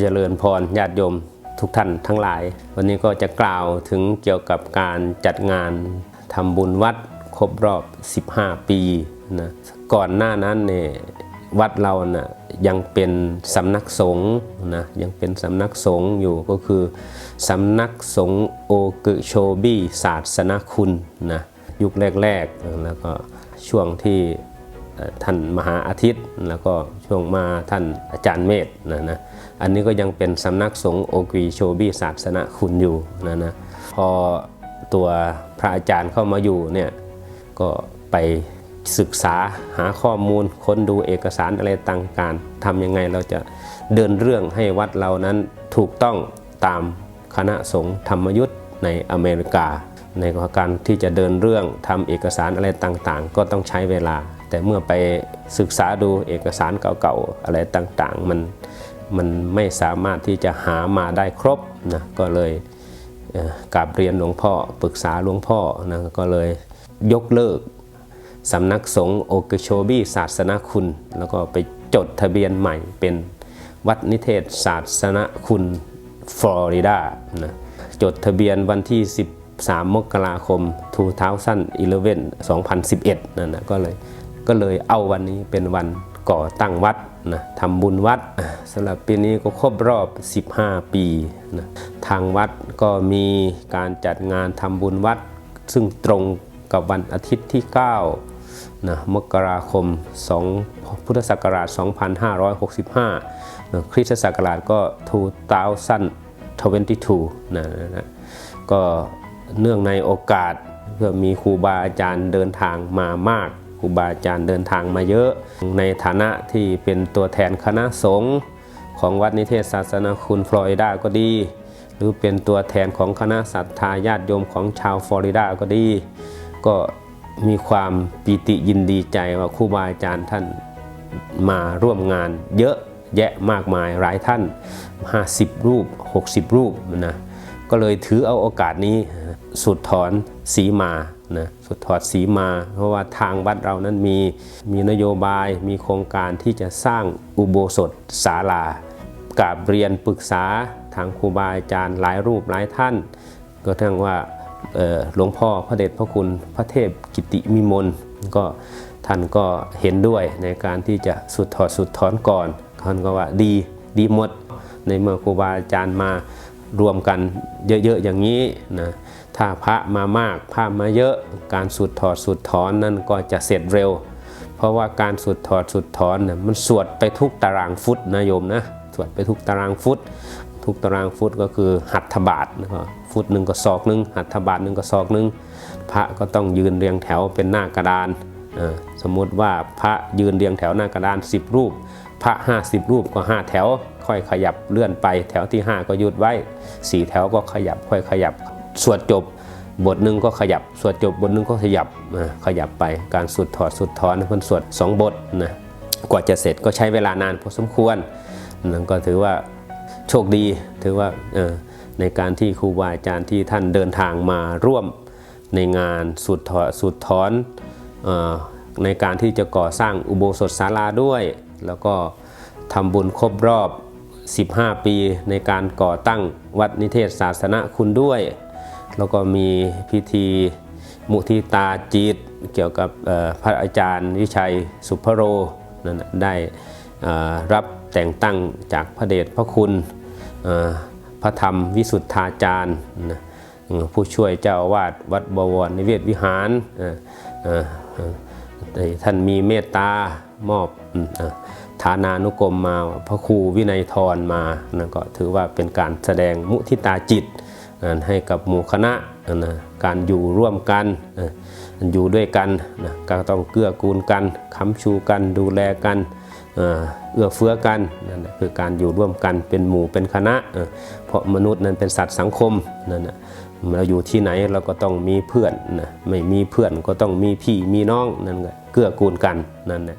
เจริญพรญาติโยมทุกท่านทั้งหลาย วันนี้ก็จะกล่าวถึงเกี่ยวกับการจัดงานทำบุญวัดครบรอบ 15 ปีนะก่อนหน้านั้นเนี่ยวัดเรานะ่ะยังเป็นสำนักสงฆ์นะยังเป็นสำนักสงฆ์อยู่ก็คือสำนักสงฆ์โอกึโชบีศาสนคุณนะยุคแรกๆแล้วก็ช่วงที่ ท่านมหาอาทิตย์ แล้วก็ช่วงมาท่านอาจารย์เมธนะนะอันนี้ก็ยังเป็นสำนักสงฆ์โอกีโชบีศาสนคุณอยู่นะนะพอตัวพระอาจารย์เข้ามาอยู่เนี่ยก็ไปศึกษาหาข้อมูลค้นดูเอกสารอะไรต่างๆทำยังไงเราจะเดินเรื่องให้วัดเรานั้นถูกต้องตามคณะสงฆ์ธรรมยุทธ์ในอเมริกา ในการที่จะเดินเรื่องทำเอกสารอะไรต่างๆ ก็ต้องใช้เวลา แต่เมื่อไปศึกษาดูเอกสารเก่าๆ อะไรต่างๆ มันมันไม่สามารถที่จะหามาได้ครบนะก็เลยเกราบเรียนหลวงพ่อปรึกษาหลวงพ่อนะก็เลยยกเลิกสำนักสงฆ์โอเกโชบีศาสนคุณ แล้วก็ไปจดทะเบียนใหม่เป็นวัดนิเทศศาสนคุณฟลอริดานะจดทะเบียนวันที่ 13 มกราคม 2011 2011 นั่นนะก็เลย ก็เลยเอาวันนี้เป็นวันก่อตั้งวัดนะทำบุญวัดสำหรับปีนี้ก็ครบรอบ 15 ปีนะทางวัดก็มีการจัดงานทำบุญวัด ซึ่งตรงกับวันอาทิตย์ที่ 9 นะมกราคม 2 พุทธศักราช 2565นะคริสตศักราชก็ 2022 นะนะนะก็เนื่องในโอกาสเพื่อมีครูบาอาจารย์เดินทางมามาก ครูบาอาจารย์เดินทางมาเยอะ ในฐานะที่เป็นตัวแทนคณะสงฆ์ของวัดนิเทศศาสนาคุณฟลอริดาก็ดี หรือเป็นตัวแทนของคณะศรัทธาญาติโยมของชาวฟลอริดาก็ดี ก็มีความปีติยินดีใจว่าครูบาอาจารย์ท่านมาร่วมงานเยอะแยะมากมายหลายท่าน 50 รูป 60 รูปนะก็เลยถือเอาโอกาสนี้สุดถอนสีมา นะสุดถอดสีมา เพราะว่าทางวัดเรานั้นมีมีนโยบายมีโครงการที่จะสร้างอุโบสถศาลากาบเรียนปรึกษาทางครูบาอาจารย์หลายรูปหลายท่าน ก็ทั้งว่าหลวงพ่อพระเดชพระคุณพระเทพกิติมิมลก็ท่านก็เห็นด้วยในการที่จะสุดถอดสุดถอนก่อนท่านก็ว่าดีดีหมดในเมื่อครูบาอาจารย์มารวมกันเยอะๆอย่างนี้นะ ถ้าพระมามากพระมาเยอะการสุดถอดสุดถอนนั่นก็จะเสร็จเร็ว เพราะว่าการสุดถอดสุดถอนน่ะมันสวดไปทุกตารางฟุตนะโยมนะสวดไปทุกตารางฟุต ทุกตารางฟุตก็คือหัตถบาทนะครับฟุตหนึ่งก็ศอกหนึ่งหัตถบาทหนึ่งก็ศอกหนึ่งพระก็ต้องยืนเรียงแถวเป็นหน้ากระดานสมมุติว่าพระยืนเรียงแถวหน้ากระดาน 10 รูป พระ 50 รูปก็ 5 แถว ค่อยขยับเลื่อนไป แถวที่ 5 ก็หยุดไว้ 4 แถวก็ขยับค่อยขยับ สวดจบบทหนึ่งก็ขยับ สวดจบบทหนึ่งก็ขยับขยับไปการสุดถอดสุดถอนเพิ่นสวดสองบทนะกว่าจะเสร็จก็ใช้เวลานานพอสมควรนั่นก็ถือว่าโชคดีถือว่าในการที่ครูบาอาจารย์ที่ท่านเดินทางมาร่วมในงานสุดถอสุดถอนอในการที่จะก่อสร้างอุโบสถศาลาด้วย แล้วก็ทำบุญครบรอบ 15 ปีในการก่อตั้งวัดนิเทศศาสนาคุณด้วย แล้วก็มีพิธีมุทิตาจิต เกี่ยวกับพระอาจารย์วิชัยสุภโรนั่นได้รับแต่งตั้งจากพระเดชพระคุณพระธรรมวิสุทธาจารย์ผู้ช่วยเจ้าอาวาสวัดบวรนิเวศวิหารท่านมีเมตตามอบฐานานุกรมมาพระครูวินัยทรมานะก็ถือว่าเป็นการแสดงมุทิตาจิต ให้กับหมู่คณะนะการอยู่ร่วมกันอ่าอยู่ด้วยกันนะก็ต้องเกื้อกูลกันค้ำชูกันดูแลกันเอื้อเฟื้อกันนั่นคือการอยู่ร่วมกันเป็นหมู่เป็นคณะ เพราะมนุษย์นั้นเป็นสัตว์สังคมนั่นนะเราอยู่ที่ไหนเราก็ต้องมีเพื่อนนะไม่มีเพื่อนก็ต้องมีพี่มีน้องนั่นแหละเกื้อกูลกันนั่นแหละ